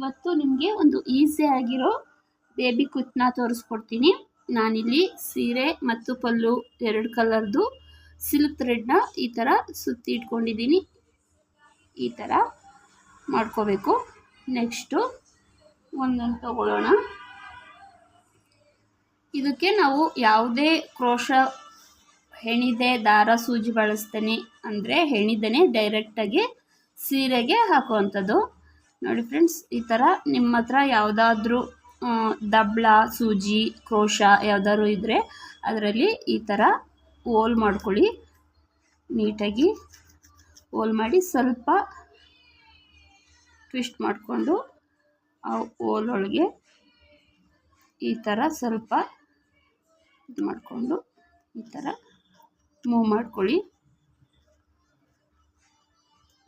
ಇವತ್ತು ನಿಮಗೆ ಒಂದು ಈಸಿ ಆಗಿರೋ ಬೇಬಿ ಕುತ್ನ ತೋರಿಸ್ಕೊಡ್ತೀನಿ. ನಾನಿಲ್ಲಿ ಸೀರೆ ಮತ್ತು ಪಲ್ಲು ಎರಡು ಕಲರ್ದು ಸಿಲ್ಕ್ ಥ್ರೆಡ್ನ ಈ ಥರ ಸುತ್ತಿ ಇಟ್ಕೊಂಡಿದ್ದೀನಿ. ಈ ಥರ ಮಾಡ್ಕೋಬೇಕು. ನೆಕ್ಸ್ಟು ಒಂದೊಂದು ತಗೊಳ್ಳೋಣ. ಇದಕ್ಕೆ ನಾವು ಯಾವುದೇ ಕ್ರೋಶ, ಹೆಣಿದೆ, ದಾರ, ಸೂಜಿ ಬಳಸ್ತೇನೆ ಅಂದರೆ ಹೆಣಿದನೆ ಡೈರೆಕ್ಟಾಗಿ ಸೀರೆಗೆ ಹಾಕುವಂಥದ್ದು. ನೋಡಿ ಫ್ರೆಂಡ್ಸ್, ಈ ಥರ ನಿಮ್ಮ ಹತ್ರ ಯಾವುದಾದ್ರೂ ದಬ್ಳ, ಸೂಜಿ, ಕ್ರೋಶ ಯಾವುದಾದ್ರು ಇದ್ದರೆ ಅದರಲ್ಲಿ ಈ ಥರ ಹೋಲ್ ಮಾಡ್ಕೊಳ್ಳಿ. ನೀಟಾಗಿ ಓಲ್ ಮಾಡಿ ಸ್ವಲ್ಪ ಟ್ವಿಸ್ಟ್ ಮಾಡಿಕೊಂಡು ಆ ಓಲೊಳಗೆ ಈ ಥರ ಸ್ವಲ್ಪ ಇದು ಮಾಡಿಕೊಂಡು ಈ ಥರ ಮೂವ್ ಮಾಡ್ಕೊಳ್ಳಿ.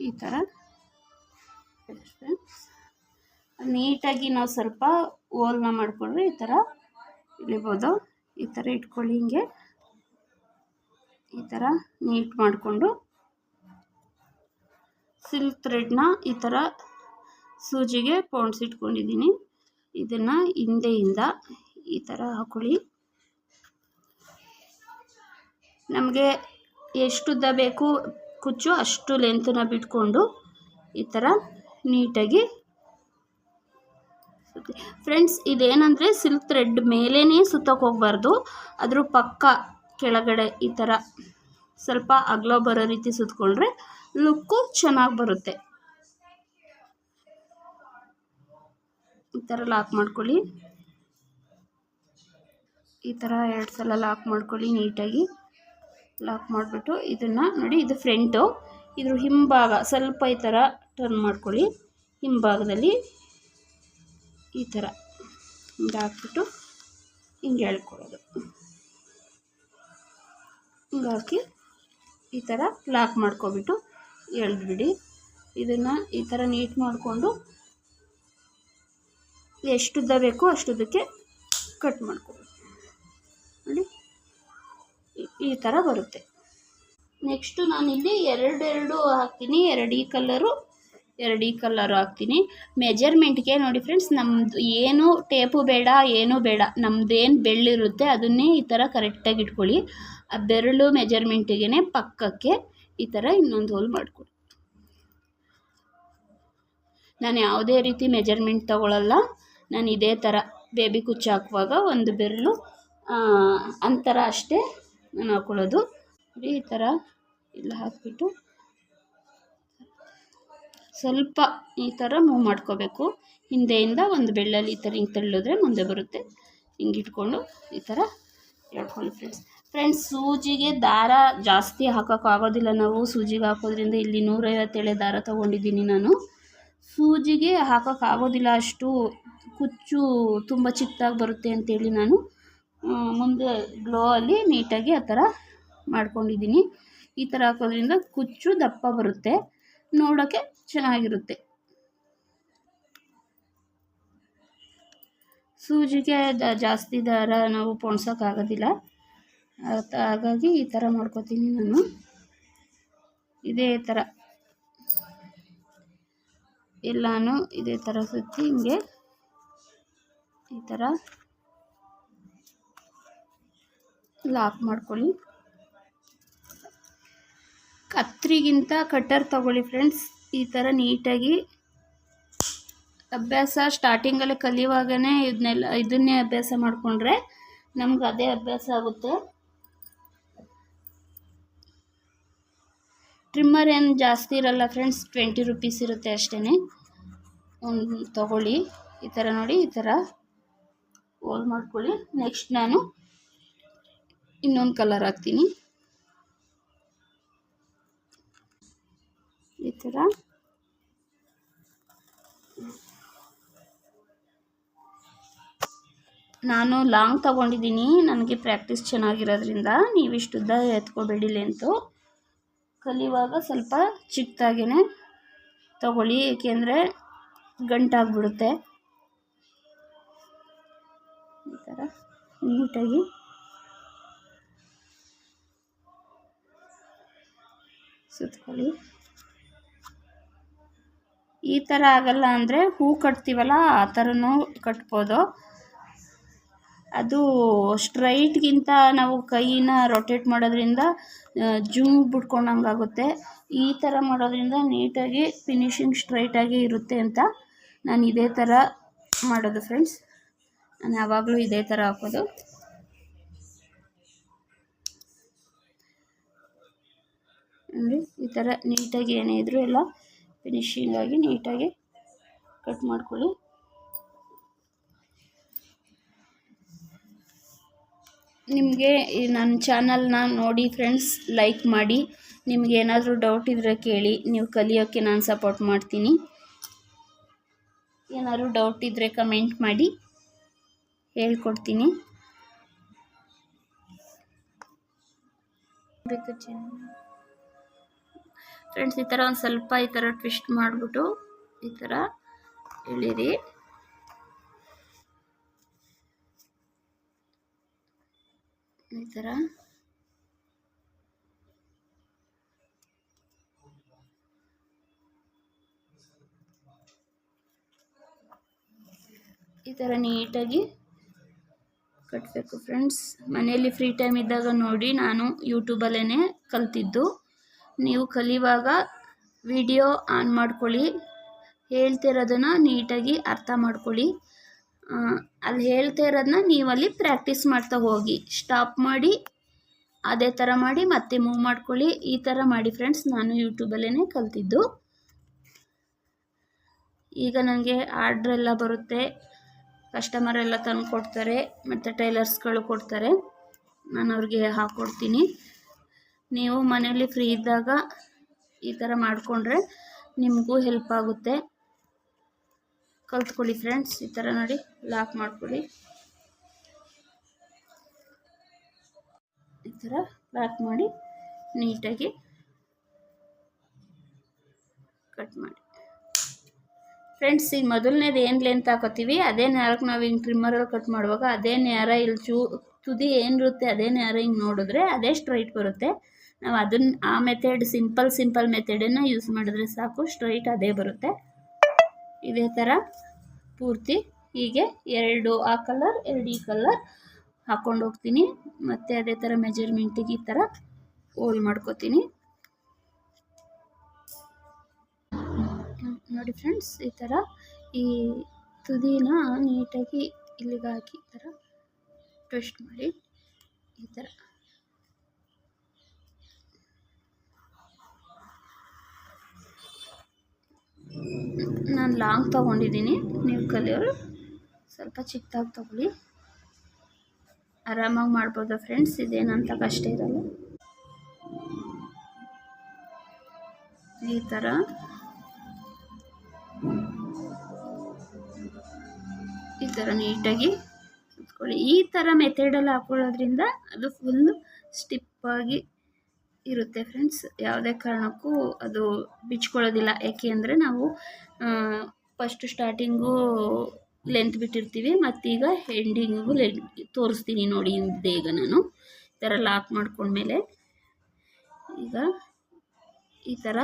ಈ ಥರ ನೀಟಾಗಿ ನಾವು ಸ್ವಲ್ಪ ಓಲ್ನ ಮಾಡಿಕೊಂಡ್ರೆ ಈ ಥರ ಇಳಿಬೋದು. ಈ ಥರ ಇಟ್ಕೊಳ್ಳಿ ಹಿಂಗೆ. ಈ ಥರ ನೀಟ್ ಮಾಡಿಕೊಂಡು ಸಿಲ್ಕ್ ಥ್ರೆಡ್ನ ಈ ಥರ ಸೂಜಿಗೆ ಪೋಣಿಸಿಟ್ಕೊಂಡಿದ್ದೀನಿ ಇದನ್ನು ಹಿಂದೆಯಿಂದ ಈ ಥರ ಹಾಕೊಳ್ಳಿ. ನಮಗೆ ಎಷ್ಟುದ್ದ ಬೇಕು, ಕುಚ್ಚು ಅಷ್ಟು ಲೆಂತನ್ನ ಬಿಟ್ಕೊಂಡು ಈ ಥರ ನೀಟಾಗಿ ಫ್ರೆಂಡ್ಸ್ ಇದೇನಂದರೆ ಸಿಲ್ಕ್ ಥ್ರೆಡ್ ಮೇಲೇ ಸುತ್ತಕ್ಕೆ ಹೋಗಬಾರ್ದು. ಅದ್ರ ಪಕ್ಕ ಕೆಳಗಡೆ ಈ ಥರ ಸ್ವಲ್ಪ ಅಗಲ ಬರೋ ರೀತಿ ಸುತ್ತಕೊಂಡ್ರೆ ಲುಕ್ಕು ಚೆನ್ನಾಗಿ ಬರುತ್ತೆ. ಈ ಥರ ಲಾಕ್ ಮಾಡ್ಕೊಳ್ಳಿ. ಈ ಥರ ಎರಡು ಸಲ ಲಾಕ್ ಮಾಡ್ಕೊಳ್ಳಿ ನೀಟಾಗಿ. ಲಾಕ್ ಮಾಡಿಬಿಟ್ಟು ಇದನ್ನು ನೋಡಿ, ಇದು ಫ್ರೆಂಟು ಇದ್ರ ಹಿಂಭಾಗ ಸ್ವಲ್ಪ ಈ ಥರ ಟರ್ನ್ ಮಾಡ್ಕೊಳ್ಳಿ. ಹಿಂಭಾಗದಲ್ಲಿ ಈ ಥರ ಹಿಂಗೆ ಹಾಕ್ಬಿಟ್ಟು ಹಿಂಗೆ ಎಳ್ಕೊಳ್ಳೋದು. ಹಿಂಗೆ ಹಾಕಿ ಈ ಥರ ಲಾಕ್ ಮಾಡ್ಕೊಬಿಟ್ಟು ಎಳೆದ್ಬಿಡಿ. ಇದನ್ನು ಈ ಥರ ನೀಟ್ ಮಾಡಿಕೊಂಡು ಎಷ್ಟುದ್ದ ಬೇಕೋ ಅಷ್ಟುದಕ್ಕೆ ಕಟ್ ಮಾಡ್ಕೊಬೇಕು ನೋಡಿ ಈ ಥರ ಬರುತ್ತೆ. ನೆಕ್ಸ್ಟು ನಾನಿಲ್ಲಿ ಎರಡೆರಡು ಹಾಕ್ತೀನಿ. ಎರಡು ಈ ಕಲರು ಎರಡು ಈ ಕಲ್ಲರು ಹಾಕ್ತೀನಿ. ಮೆಜರ್ಮೆಂಟ್ಗೆ ನೋಡಿ ಫ್ರೆಂಡ್ಸ್ ನಮ್ಮದು ಏನು ಟೇಪು ಬೇಡ, ಏನೂ ಬೇಡ ನಮ್ಮದೇನು ಬೆಳ್ಳಿರುತ್ತೆ ಅದನ್ನೇ ಈ ಥರ ಕರೆಕ್ಟಾಗಿ ಇಟ್ಕೊಳ್ಳಿ. ಆ ಬೆರಳು ಮೆಜರ್ಮೆಂಟಿಗೆ ಪಕ್ಕಕ್ಕೆ ಈ ಥರ ಇನ್ನೊಂದು ಹೋಲ್ ಮಾಡಿಕೊಡಿ. ನಾನು ಯಾವುದೇ ರೀತಿ ಮೆಜರ್ಮೆಂಟ್ ತಗೊಳ್ಳಲ್ಲ ನಾನು ಇದೇ ಥರ ಬೇಬಿ ಕುಚ್ಚು ಹಾಕುವಾಗ ಒಂದು ಬೆರಳು ಅಂತರ ಅಷ್ಟೇ ನಾನು ಹಾಕ್ಕೊಳ್ಳೋದು ಈ ಥರ ಎಲ್ಲ ಹಾಕಿಬಿಟ್ಟು ಸ್ವಲ್ಪ ಈ ಥರ ಮೂವ್ ಮಾಡ್ಕೋಬೇಕು. ಹಿಂದೆಯಿಂದ ಒಂದು ಬೆಳ್ಳಲ್ಲಿ ಈ ಥರ ಹಿಂಗೆ ತಳ್ಳಿದ್ರೆ ಮುಂದೆ ಬರುತ್ತೆ. ಹಿಂಗೆ ಇಟ್ಕೊಂಡು ಈ ಥರ ಹೇಳ್ಕೊಳ್ಳಿ ಫ್ರೆಂಡ್ಸ್ ಫ್ರೆಂಡ್ಸ್ ಸೂಜಿಗೆ ದಾರ ಜಾಸ್ತಿ ಹಾಕೋಕ್ಕಾಗೋದಿಲ್ಲ ನಾವು. ಸೂಜಿಗೆ ಹಾಕೋದ್ರಿಂದ ಇಲ್ಲಿ ನೂರೈವತ್ತೇಳೆ ದಾರ ತೊಗೊಂಡಿದ್ದೀನಿ ನಾನು. ಸೂಜಿಗೆ ಹಾಕೋಕ್ಕಾಗೋದಿಲ್ಲ ಅಷ್ಟು ಕುಚ್ಚು ತುಂಬ ಚಿಕ್ಕದಾಗಿ ಬರುತ್ತೆ ಅಂತೇಳಿ ನಾನು ಮುಂದೆ ಗ್ಲೋ ಅಲ್ಲಿ ನೀಟಾಗಿ ಆ ಥರ ಮಾಡ್ಕೊಂಡಿದ್ದೀನಿ. ಈ ಥರ ಹಾಕೋದ್ರಿಂದ ಕುಚ್ಚು ದಪ್ಪ ಬರುತ್ತೆ. ನೋಡೋಕ್ಕೆ ಸೂಜಿಗೆ ದ ಜಾಸ್ತಿ ದಾರ ನಾವು ಪೋಣ್ಸೋಕ್ಕಾಗೋದಿಲ್ಲ ಹಾಗಾಗಿ ಈ ಥರ ಮಾಡ್ಕೋತೀನಿ ನಾನು. ಇದೇ ಥರ. ಎಲ್ಲಾನು ಇದೇ ಥರ ಸುತ್ತಿ ಹಿಂಗೆ ಈ ಥರ ಲಾಕ್ ಮಾಡ್ಕೊಳ್ಳಿ. ಕತ್ರಿಗಿಂತ ಕಟ್ಟರ್ ತಗೊಳ್ಳಿ ಫ್ರೆಂಡ್ಸ್. ಈ ಥರ ನೀಟಾಗಿ ಅಭ್ಯಾಸ ಸ್ಟಾರ್ಟಿಂಗಲ್ಲಿ ಕಲಿಯುವಾಗನೇ ಇದನ್ನೆಲ್ಲ ಇದನ್ನೇ ಅಭ್ಯಾಸ ಮಾಡಿಕೊಂಡ್ರೆ ನಮ್ಗೆ ಅದೇ ಅಭ್ಯಾಸ ಆಗುತ್ತೆ. ಟ್ರಿಮ್ಮರ್ ಏನು ಜಾಸ್ತಿ ಇರಲ್ಲ ಫ್ರೆಂಡ್ಸ್ ಟ್ವೆಂಟಿ ರುಪೀಸ್ ಇರುತ್ತೆ ಅಷ್ಟೇ ಒಂದು ತಗೊಳ್ಳಿ, ಈ ಥರ ನೋಡಿ, ಈ ಥರ ಹೋಲ್ ಮಾಡ್ಕೊಳ್ಳಿ. ನೆಕ್ಸ್ಟ್ ನಾನು ಇನ್ನೊಂದು ಕಲರ್ ಹಾಕ್ತೀನಿ. ಈ ನಾನು ಲಾಂಗ್ ತಗೊಂಡಿದ್ದೀನಿ, ನನಗೆ ಪ್ರಾಕ್ಟೀಸ್ ಚೆನ್ನಾಗಿರೋದ್ರಿಂದ ನೀವಿಷ್ಟುದ್ದ ಎತ್ಕೋಬೇಡಿ ಲೆಂತು ಕಲಿಯುವಾಗ ಸ್ವಲ್ಪ ಚಿಕ್ಕದಾಗೇ ತಗೊಳ್ಳಿ, ಏಕೆಂದರೆ ಗಂಟಾಗ್ಬಿಡುತ್ತೆ. ಈ ಥರ ನೀಟಾಗಿ. ಸುತ್ಕೊಳ್ಳಿ. ಈ ಥರ ಆಗಲ್ಲ ಅಂದರೆ ಹೂ ಕಟ್ತೀವಲ್ಲ, ಆ ಥರನೂ ಕಟ್ಬೋದು. ಅದು ಸ್ಟ್ರೈಟ್ಗಿಂತ ನಾವು ಕೈನ ರೊಟೇಟ್ ಮಾಡೋದ್ರಿಂದ ಜುಮ್ ಬಿಟ್ಕೊಂಡಂಗಾಗುತ್ತೆ ಈ ಥರ ಮಾಡೋದ್ರಿಂದ ನೀಟಾಗಿ ಫಿನಿಶಿಂಗ್ ಸ್ಟ್ರೈಟಾಗಿ ಇರುತ್ತೆ ಅಂತ ನಾನು ಇದೇ ಥರ ಮಾಡೋದು ಫ್ರೆಂಡ್ಸ್ ನಾನು ಯಾವಾಗಲೂ ಇದೇ ಥರ ಹಾಕೋದು. ನೋಡಿ, ಈ ಥರ ನೀಟಾಗಿ ಏನೇ ಇದ್ದರೂ ಎಲ್ಲ ಫಿನಿಶಿಂಗ್ ಆಗಿ ನೀಟಾಗಿ ಕಟ್ ಮಾಡ್ಕೊಳ್ಳಿ. ನಿಮಗೆ ಈ ನನ್ನ ಚಾನಲ್ನ ನೋಡಿ ಫ್ರೆಂಡ್ಸ್, ಲೈಕ್ ಮಾಡಿ. ನಿಮ್ಗೆ ಏನಾದರೂ ಡೌಟ್ ಇದ್ದರೆ ಕೇಳಿ. ನೀವು ಕಲಿಯೋಕ್ಕೆ ನಾನು ಸಪೋರ್ಟ್ ಮಾಡ್ತೀನಿ. ಏನಾದರೂ ಡೌಟ್ ಇದ್ದರೆ ಕಮೆಂಟ್ ಮಾಡಿ. ಹೇಳ್ಕೊಡ್ತೀನಿ. ಫ್ರೆಂಡ್ಸ್ ಈ ಥರ ಒಂದು ಸ್ವಲ್ಪ ಈ ಥರ ಟ್ವಿಸ್ಟ್ ಮಾಡಿಬಿಟ್ಟು ಈ ಥರ ಎಳೀರಿ. ಈ ಥರ ಈ ಥರ ನೀಟಾಗಿ ಕಟ್ಟಬೇಕು ಫ್ರೆಂಡ್ಸ್ ಮನೆಯಲ್ಲಿ ಫ್ರೀ ಟೈಮ್ ಇದ್ದಾಗ ನೋಡಿ, ನಾನು ಯೂಟ್ಯೂಬಲ್ಲೇ ಕಲ್ತಿದ್ದು. ನೀವು ಕಲಿಯುವಾಗ ವಿಡಿಯೋ ಆನ್ ಮಾಡ್ಕೊಳ್ಳಿ. ಹೇಳ್ತಿರೋದನ್ನ ನೀಟಾಗಿ ಅರ್ಥ ಮಾಡ್ಕೊಳ್ಳಿ. ಅಲ್ಲಿ ಹೇಳ್ತಾ ಇರೋದನ್ನ ನೀವಲ್ಲಿ ಪ್ರಾಕ್ಟೀಸ್ ಮಾಡ್ತಾ ಹೋಗಿ. ಸ್ಟಾಪ್ ಮಾಡಿ, ಅದೇ ಥರ ಮಾಡಿ, ಮತ್ತೆ ಮೂವ್ ಮಾಡ್ಕೊಳ್ಳಿ. ಈ ಥರ ಮಾಡಿ ಫ್ರೆಂಡ್ಸ್, ನಾನು ಯೂಟ್ಯೂಬಲ್ಲೇ ಕಲ್ತಿದ್ದು. ಈಗ ನನಗೆ ಆರ್ಡ್ರೆಲ್ಲ ಬರುತ್ತೆ. ಕಸ್ಟಮರ್ ಎಲ್ಲ ತಂದು ಕೊಡ್ತಾರೆ, ಮತ್ತು ಟೈಲರ್ಸ್ಗಳು ಕೊಡ್ತಾರೆ. ನಾನು ಅವ್ರಿಗೆ ಹಾಕ್ಕೊಡ್ತೀನಿ ನೀವು ಮನೇಲಿ ಫ್ರೀ ಇದ್ದಾಗ ಈ ಥರ ಮಾಡಿಕೊಂಡ್ರೆ ನಿಮಗೂ ಹೆಲ್ಪ್ ಆಗುತ್ತೆ. ಕಲ್ತ್ಕೊಳ್ಳಿ ಫ್ರೆಂಡ್ಸ್ ಈ ಥರ ನೋಡಿ ಲಾಕ್ ಮಾಡ್ಕೊಳ್ಳಿ. ಈ ಥರ ಲಾಕ್ ಮಾಡಿ ನೀಟಾಗಿ ಕಟ್ ಮಾಡಿ. ಫ್ರೆಂಡ್ಸ್ ಈಗ ಮೊದಲನೇದು ಏನು ಲೆಂತ್ ಹಾಕೋತೀವಿ? ಅದೇ ನೇರಕ್ಕೆ ನಾವು ಹಿಂಗೆ ಟ್ರಿಮ್ಮರಲ್ಲಿ ಕಟ್ ಮಾಡುವಾಗ ಅದೇ ನೇರ ಇಲ್ಲಿ ಚೂ ತುದಿ ಏನಿರುತ್ತೆ ಅದೇ ನೇರ ಹಿಂಗೆ ನೋಡಿದ್ರೆ ಅದೇ ಸ್ಟ್ರೈಟ್ ಬರುತ್ತೆ. ನಾವು ಅದನ್ನ ಆ ಮೆಥಡ್ ಸಿಂಪಲ್ ಸಿಂಪಲ್ ಮೆಥಡನ್ನು ಯೂಸ್ ಮಾಡಿದ್ರೆ ಸಾಕು ಸ್ಟ್ರೈಟ್ ಅದೇ ಬರುತ್ತೆ. ಇದೇ ಥರ ಪೂರ್ತಿ ಹೀಗೆ ಎರಡು ಆ ಕಲರ್ ಎರಡು ಈ ಕಲರ್ ಹಾಕ್ಕೊಂಡು ಹೋಗ್ತೀನಿ. ಮತ್ತು ಅದೇ ಥರ ಮೆಜರ್ಮೆಂಟಿಗೆ ಈ ಥರ ಹೋಲ್ ಮಾಡ್ಕೋತೀನಿ. ನೋಡಿ ಫ್ರೆಂಡ್ಸ್ ಈ ಥರ ಈ ತುದಿನ ನೀಟಾಗಿ ಇಲ್ಲಿಗೆ ಹಾಕಿ ಈ ಥರ ಟ್ವಿಸ್ಟ್ ಮಾಡಿ ಈ ಥರ ನಾನು ಲಾಂಗ್ ತೊಗೊಂಡಿದ್ದೀನಿ, ನೀವು ಕಲಿಯೋರು ಸ್ವಲ್ಪ ಚಿಕ್ಕದಾಗಿ ತೊಗೊಳ್ಳಿ. ಆರಾಮಾಗಿ ಮಾಡ್ಬೋದು ಫ್ರೆಂಡ್ಸ್? ಇದೇನಂತ ಕಷ್ಟ ಇರಲ್ಲ. ಈ ಥರ. ಈ ಥರ ನೀಟಾಗಿ ಸುತ್ಕೊಳ್ಳಿ ಈ ಥರ ಮೆಥಡಲ್ಲಿ ಹಾಕೊಳ್ಳೋದ್ರಿಂದ ಅದು ಫುಲ್ಲು ಸ್ಟಿಪ್ಪಾಗಿ ಇರುತ್ತೆ ಫ್ರೆಂಡ್ಸ್ ಯಾವುದೇ ಕಾರಣಕ್ಕೂ ಅದು ಬಿಚ್ಕೊಳ್ಳೋದಿಲ್ಲ. ಯಾಕೆ ಅಂದರೆ ನಾವು ಫಸ್ಟು ಸ್ಟಾರ್ಟಿಂಗು ಲೆಂತ್ ಬಿಟ್ಟಿರ್ತೀವಿ, ಮತ್ತೀಗ ಎಂಡಿಂಗಿಗೂ ಲೆಂತ್ ತೋರಿಸ್ತೀನಿ ನೋಡಿ ಹಿಂದೆ ಈಗ ನಾನು. ಈ ಥರ ಲಾಕ್ ಮಾಡ್ಕೊಂಡ್ಮೇಲೆ ಈಗ ಈ ಥರ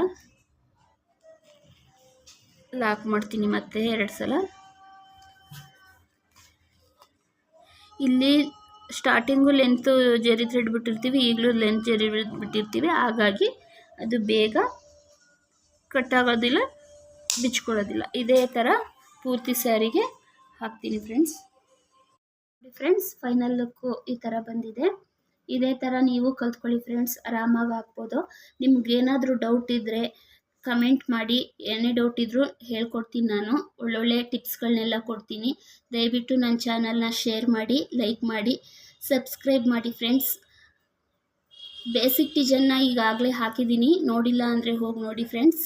ಲಾಕ್ ಮಾಡ್ತೀನಿ ಮತ್ತೆ ಎರಡು ಸಲ. ಇಲ್ಲಿ ಸ್ಟಾರ್ಟಿಂಗು ಲೆಂತು ಜರಿ ಥ್ರೆಡ್ ಬಿಟ್ಟಿರ್ತೀವಿ ಈಗಲೂ ಲೆಂತ್ ಜರಿ ಬಿಟ್ಟಿರ್ತೀವಿ. ಹಾಗಾಗಿ ಅದು ಬೇಗ ಕಟ್ಟಾಗೋದಿಲ್ಲ ಬಿಚ್ಕೊಳ್ಳೋದಿಲ್ಲ. ಇದೇ ಥರ ಪೂರ್ತಿ ಸ್ಯಾರಿಗೆ ಹಾಕ್ತೀನಿ ಫ್ರೆಂಡ್ಸ್ ಫ್ರೆಂಡ್ಸ್ ಫೈನಲ್ ಲುಕ್ಕು ಈ ಥರ ಬಂದಿದೆ. ಇದೇ ಥರ ನೀವು ಕಲ್ತ್ಕೊಳ್ಳಿ ಫ್ರೆಂಡ್ಸ್ ಆರಾಮಾಗಿ ಹಾಕ್ಬೋದು. ನಿಮ್ಗೇನಾದರೂ ಡೌಟ್ ಇದ್ದರೆ ಕಮೆಂಟ್ ಮಾಡಿ, ಏನೇ ಡೌಟ್ ಇದ್ದರೂ ಹೇಳ್ಕೊಡ್ತೀನಿ ನಾನು. ಒಳ್ಳೊಳ್ಳೆ ಟಿಪ್ಸ್ಗಳನ್ನೆಲ್ಲ ಕೊಡ್ತೀನಿ. ದಯವಿಟ್ಟು ನನ್ನ ಚಾನಲ್ನ ಶೇರ್ ಮಾಡಿ ಲೈಕ್ ಮಾಡಿ ಸಬ್ಸ್ಕ್ರೈಬ್ ಮಾಡಿ ಫ್ರೆಂಡ್ಸ್ ಬೇಸಿಕ್ ಡಿಸೈನ್ನ ಈಗಾಗಲೇ ಹಾಕಿದ್ದೀನಿ. ನೋಡಿಲ್ಲ ಅಂದರೆ ಹೋಗಿ ನೋಡಿ ಫ್ರೆಂಡ್ಸ್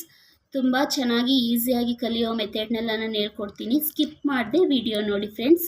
ತುಂಬ ಚೆನ್ನಾಗಿ ಈಸಿಯಾಗಿ ಕಲಿಯೋ ಮೆಥಡ್ನೆಲ್ಲ ನಾನು ಹೇಳ್ಕೊಡ್ತೀನಿ. ಸ್ಕಿಪ್ ಮಾಡದೆ ವಿಡಿಯೋ ನೋಡಿ ಫ್ರೆಂಡ್ಸ್